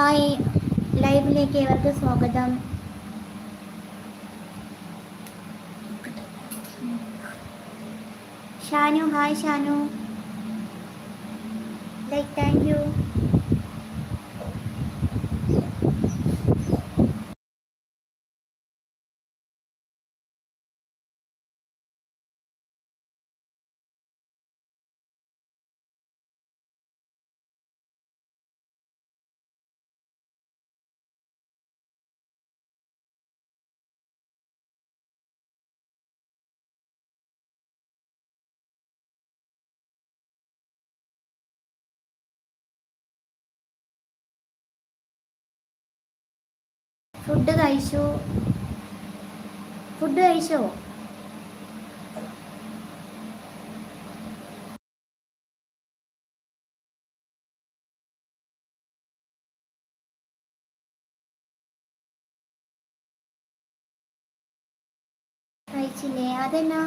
Hi ലൈവിലേക്ക് ഏവർക്ക് സ്വാഗതം Shanu hi Shanu like thank you food കഴിച്ചു. ഫുഡ് കഴിച്ചോ? കഴിച്ചില്ലേ? അതെന്നാ?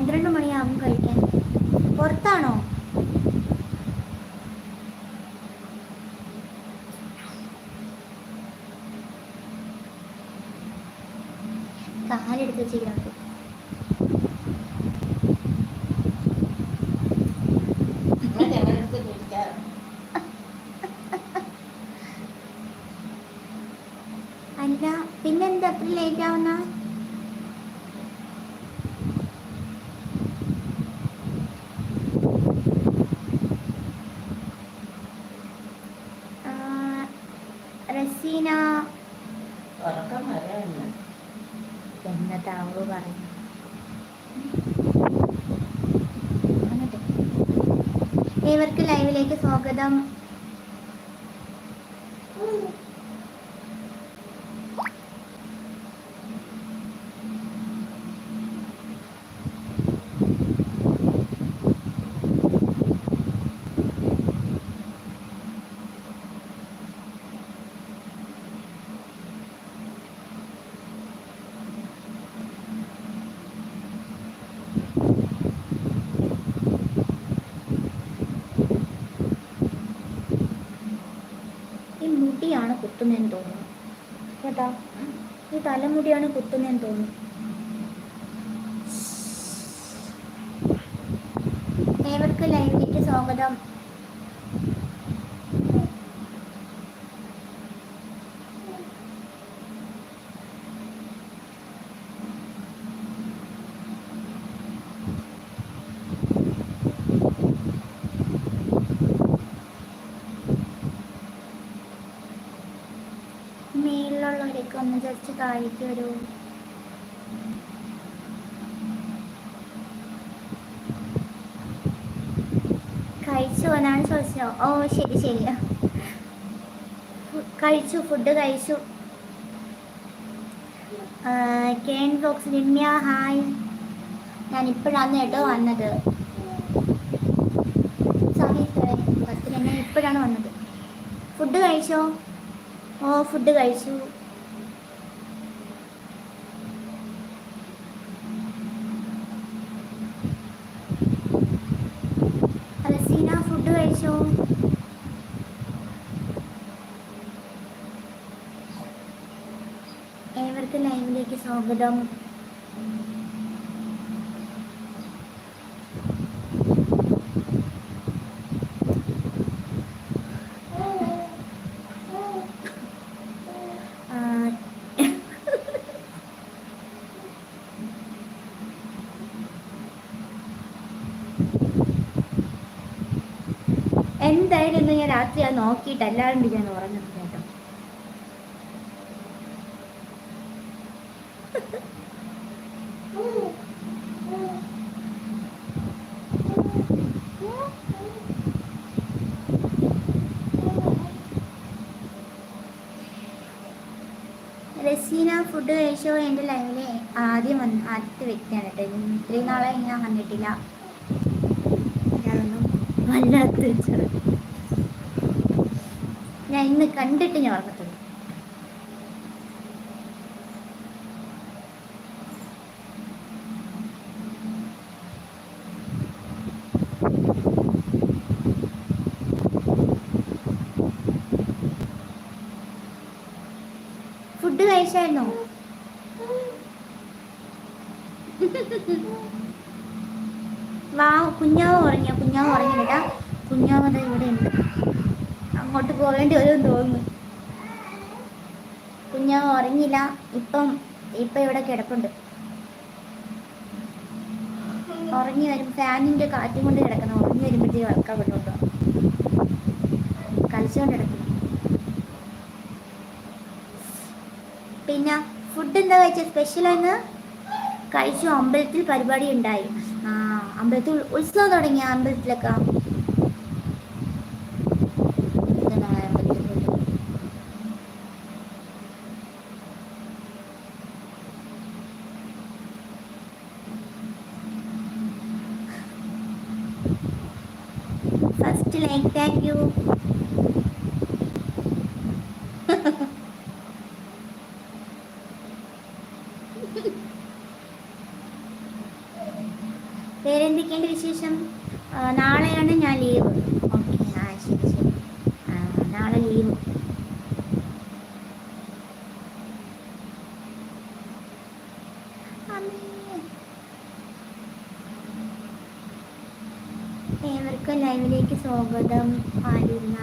പന്ത്രണ്ട് മണിയാകും കഴിക്കാൻ. പുറത്താണോ? ഏവർക്ക് ലൈവിലേക്ക് സ്വാഗതം. ഈ മുടിയാണ് കുത്തുന്നതെന്ന് തോന്നുന്നു കേട്ടോ ഈ തലമുടിയാണ് കുത്തുന്നതെന്ന് തോന്നുന്നു ഏവർക്ക് ലൈവിലേക്ക് സ്വാഗതം മേളിലുള്ളവരൊക്കെ ഒന്ന് ജസ്റ്റ് താഴേക്ക് വരൂ. കഴിച്ചു എന്നാണ് ചോദിച്ചോ ഓ ശരി ശരി. കഴിച്ചു ഫുഡ് കഴിച്ചു. കേൺ ബോക്സ് രമ്യ ഹായ്. ഞാൻ ഇപ്പോഴാണ് കേട്ടോ വന്നത്. സോറി പത്ത് ഞാൻ ഇപ്പോഴാണ് വന്നത്. ഫുഡ് കഴിച്ചോ? ഓ ഫുഡ് കഴിച്ചു. അലസീന ഫുഡ് കഴിച്ചോ? ഏവർക്ക് ലൈവിലേക്ക് സ്വാഗതം. എന്തായാലും ഇന്ന് ഞാൻ രാത്രി ആ നോക്കിയിട്ട് അല്ലാണ്ട് ഞാൻ ഉറങ്ങുന്നത് കേട്ടോ. റസീന ഫുഡ് കഴിച്ചോ? എന്റെ ലൈവിൽ ആദ്യം വന്ന് ആദ്യത്തെ വ്യക്തിയാണ് കേട്ടോ ഇത്രയും നാളെ ഞാൻ കണ്ടിട്ടില്ല. ഞാനൊന്നും വല്ലാത്ത ഞാൻ ഇന്ന് കണ്ടിട്ട് ഞാൻ ഓർമ്മത്തുള്ളു ഫുഡ് കഴിച്ചായിരുന്നോ? വാ കുഞ്ഞാവ് ഉറങ്ങിയ? കുഞ്ഞാവ് ഉറങ്ങിയിട്ടാ കുഞ്ഞാവ് ഇവിടെ ഉണ്ട് അങ്ങോട്ട് പോകേണ്ടി വരും തോന്നുന്നു. കുഞ്ഞ ഉറങ്ങില്ല ഇപ്പം ഇപ്പം ഇവിടെ കിടപ്പുണ്ട്. ഉറങ്ങി വരും. ഫാനിന്റെ കാറ്റും കൊണ്ട് കിടക്കണം. ഉറങ്ങി വരുമ്പോഴത്തേക്ക് ഉറക്കാൻ വിടുന്നുണ്ടോ കളിച്ചുകൊണ്ട് കിടക്കണം. പിന്നെ ഫുഡ് എന്താ കഴിച്ച? സ്പെഷ്യലാന്ന് കഴിച്ചു. അമ്പലത്തിൽ പരിപാടി ഉണ്ടായി. അമ്പലത്തിൽ ഉത്സവം തുടങ്ങിയ? അമ്പലത്തിലൊക്കെ? Thank, thank you. ഏവർക്കും ലൈവിലേക്ക് സ്വാഗതം. ആരുന്ന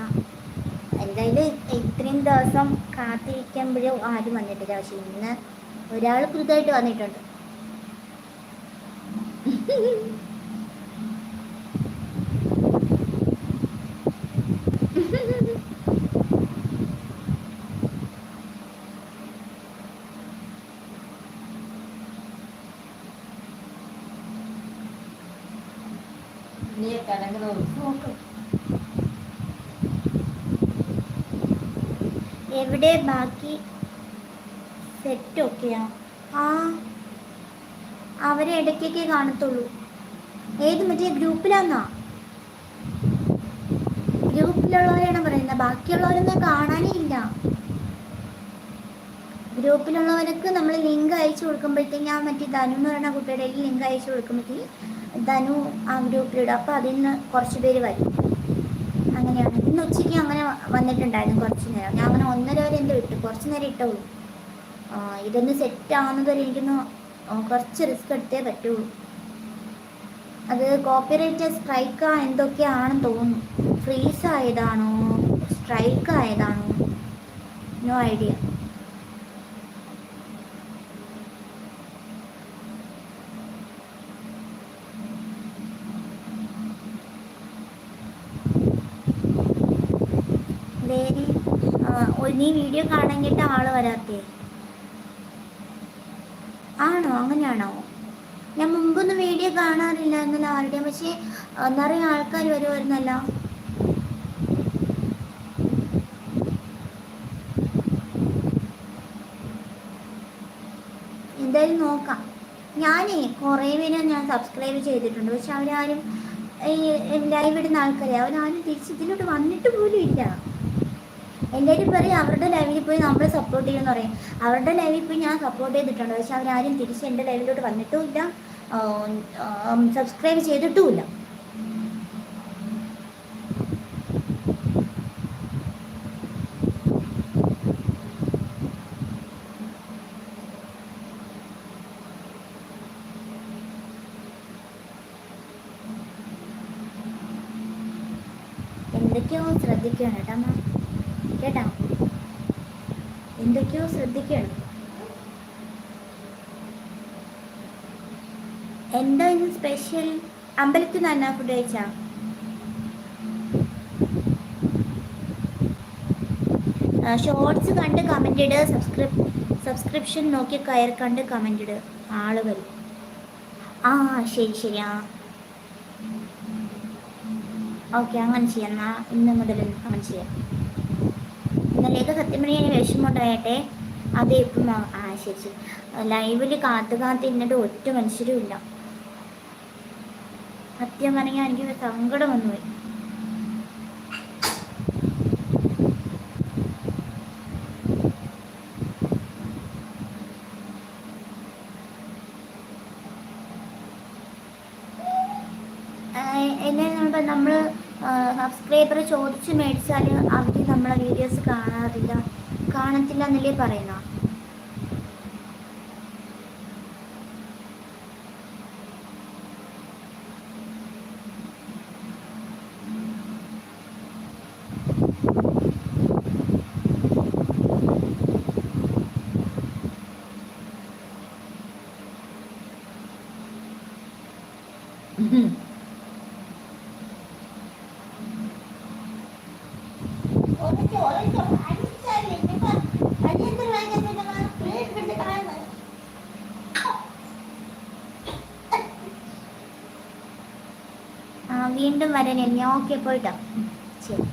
എന്തായാലും ഇത്രയും ദിവസം കാത്തിരിക്കുമ്പോഴും ആരും വന്നിട്ടില്ല. പക്ഷെ ഇന്ന് ഒരാൾ പുതുതായിട്ട് വന്നിട്ടുണ്ട് നീ കിടക്കുന്ന നോക്കും എവിടെ ബാക്കി സെറ്റ് ഒക്കെയാ. ആ അവരെ ഇടയ്ക്കൊക്കെ കാണത്തുള്ളൂ. ഏത് മറ്റേ ഗ്രൂപ്പിലാന്നാ? ഗ്രൂപ്പിലുള്ളവരെയാണ് പറയുന്നത് ബാക്കിയുള്ളവരൊന്നും കാണാനേ ഇല്ല. ഗ്രൂപ്പിലുള്ളവർക്ക് നമ്മൾ ലിങ്ക് അയച്ചു കൊടുക്കുമ്പോഴത്തേക്ക് ആ മറ്റേ ധനു എന്ന് പറയുന്ന കുട്ടിയുടെ ലിങ്ക് അയച്ചു കൊടുക്കുമ്പോഴത്തേക്ക് ധനു ആ ഗ്രൂപ്പിലിടും അപ്പോൾ അതിൽ നിന്ന് കുറച്ച് പേര് വരും. ഇന്ന് ഉച്ചയ്ക്ക് അങ്ങനെ വന്നിട്ടുണ്ടായിരുന്നു കുറച്ച് നേരം. ഞാൻ അങ്ങനെ ഒന്നര വരെ എന്തോ ഇട്ടു. കുറച്ച് നേരം ഇട്ടുള്ളൂ ഇതൊന്ന് സെറ്റ് ആവുന്നത് വരെ എനിക്കൊന്ന് കുറച്ച് റിസ്ക് എടുത്തേ പറ്റുള്ളൂ. അത് കോപ്പിറൈറ്റ് സ്ട്രൈക്ക് എന്തൊക്കെയാണെന്ന് തോന്നുന്നു. ഫ്രീസ് ആയതാണോ? സ്ട്രൈക്ക് ആയതാണോ? നോ ഐഡിയ നീ വീഡിയോ കാണാനായിട്ട് ആൾ വരാത്തേ? ആണോ? അങ്ങനെയാണോ? ഞാൻ മുമ്പൊന്നും വീഡിയോ കാണാറില്ലായിരുന്നല്ലോ ആരുടെയും. പക്ഷേ ആ, നിറയെ ആൾക്കാർ വരുമായിരുന്നല്ലോ എന്തായാലും നോക്കാം. ഞാനേ കുറേ പേരെ ഞാൻ സബ്സ്ക്രൈബ് ചെയ്തിട്ടുണ്ട്. പക്ഷെ അവരാരും ഈ ലൈവ് ഇടുന്ന ആൾക്കാരെ അവരാരും തിരിച്ച് ഇതിലോട്ട് വന്നിട്ട് പോലും ഇല്ല. എല്ലാവരും പറയും അവരുടെ ലൈവിൽ പോയി നമ്മൾ സപ്പോർട്ട് ചെയ്യുമെന്ന് പറയും. അവരുടെ ലൈവിൽ പോയി ഞാൻ സപ്പോർട്ട് ചെയ്തിട്ടുണ്ട്. പക്ഷെ അവരാരും തിരിച്ച് എന്റെ ലൈവിലോട്ട് വന്നിട്ടുമില്ല സബ്സ്ക്രൈബ് ചെയ്തിട്ടുമില്ല എന്തൊക്കെയോ ശ്രദ്ധിക്കണം കേട്ടോ അമ്മ കേട്ടോ എന്തൊക്കെയോ ശ്രദ്ധിക്കണം എന്താ ഇന്ന് സ്പെഷ്യൽ അമ്പലത്തിൽ നിന്ന് ഫുഡ് കഴിച്ചാ? ഷോർട്സ് കണ്ട് കമന്റ് ഇട്. സബ്സ്ക്രിപ് സബ്സ്ക്രിപ്ഷൻ നോക്കി കയർ കണ്ട് കമന്റ് ഇട്. ആളുകൾ ആ ശരി ശരി ആ. ഓക്കെ അങ്ങനെ ചെയ്യാം. എന്നാ ഇന്ന് മുതൽ അങ്ങനെ ചെയ്യാം. ഇന്നലേക്ക് സത്യം പറഞ്ഞാൽ വിഷമമുണ്ടായട്ടെ. അതെ ഇപ്പം ആ ശരി ശരി. ലൈവിൽ കാത്തു കാത്ത് ഇന്നിട്ട് ഒറ്റ മനുഷ്യരും ഇല്ല. സത്യം പറഞ്ഞാൽ എനിക്ക് സങ്കടം വന്നു പോയി എന്നെ നമ്മൾ സബ്സ്ക്രൈബർ ചോദിച്ച് മേടിച്ചാൽ അവർ നമ്മളെ വീഡിയോസ് കാണാറില്ല. കാണത്തില്ല എന്നല്ലേ പറയുന്ന ആ വീണ്ടും വരാൻ ഞാൻ ഓക്കെ പോയിട്ടോ ശരി.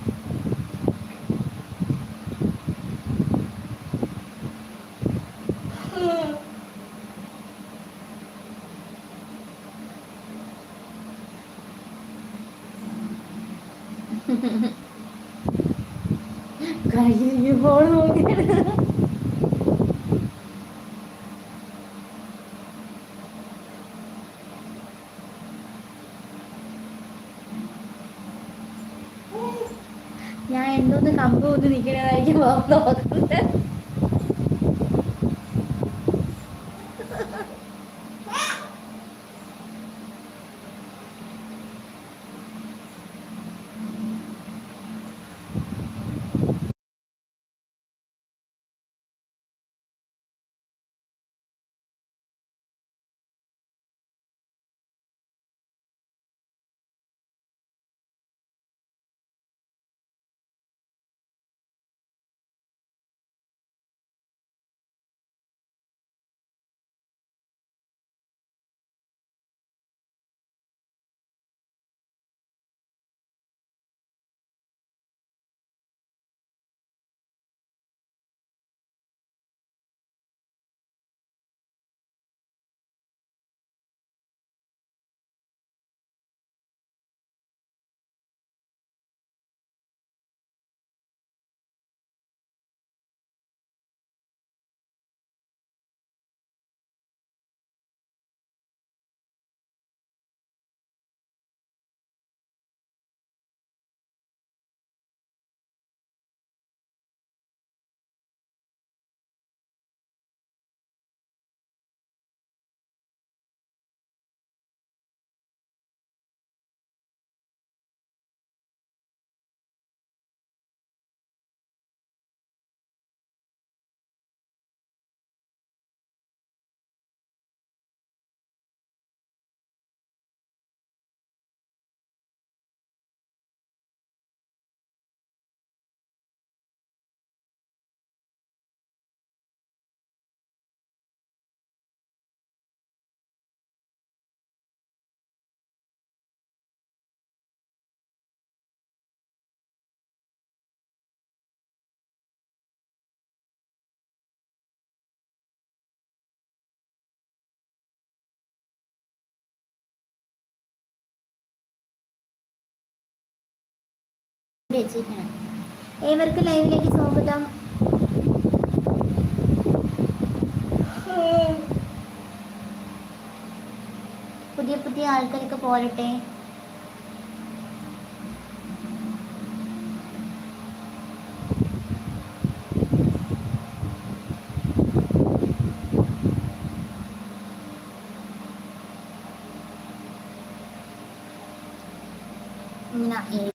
ഞാൻ എന്തോന്ന് കമ്പ് ഒന്ന് നിൽക്കണതായിരിക്കും നോക്കുന്നത്. വെച്ചിരിക്കണം ഏവർക്കും ലൈവിലേക്ക് സ്വാഗതം. പുതിയ പുതിയ ആൾക്കാർക്ക് പോരട്ടെ. ഇങ്ങനെ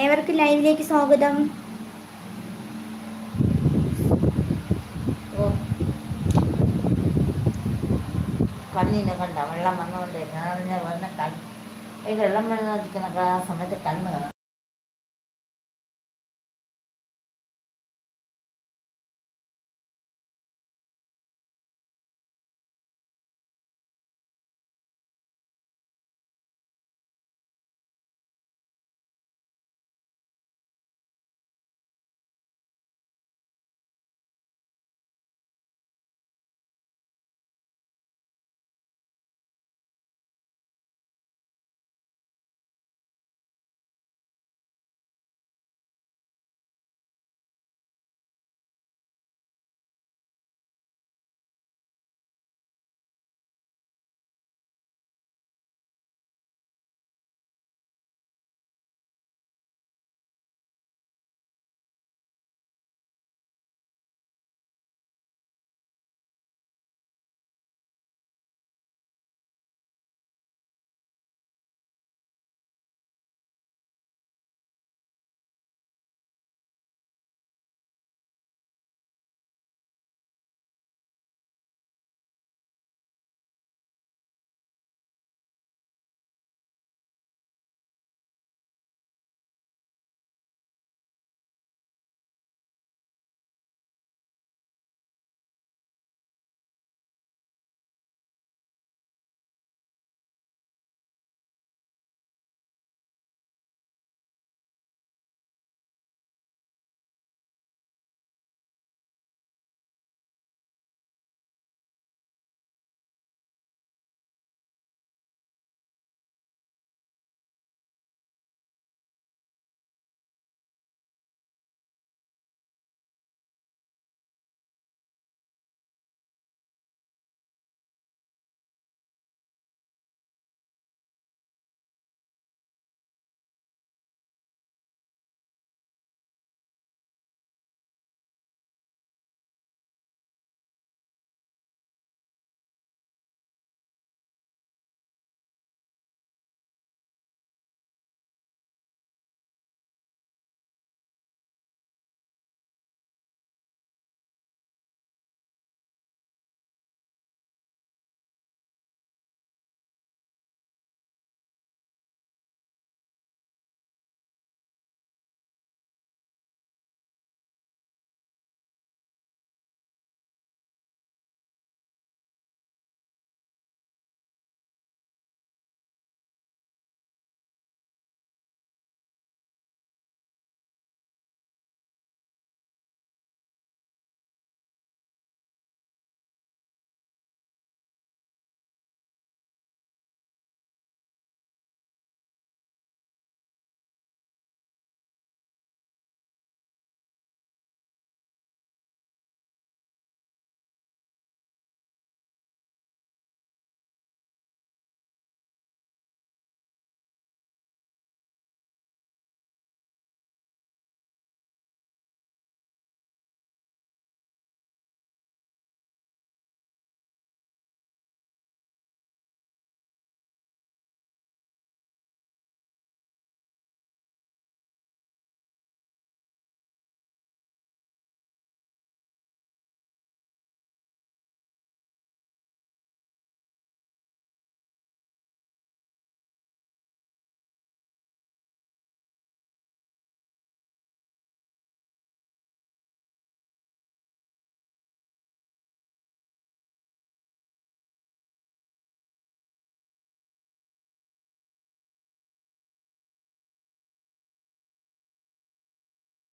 ഏവർക്കും ലൈവിലേക്ക് സ്വാഗതം. കണ്ണിനെ കണ്ട വെള്ളം വന്നുകൊണ്ട് ഞാൻ വന്ന കണ്ണ് ഈ വെള്ളം വന്നിരിക്കുന്ന സമയത്ത് കണ്ണ് കാണാം.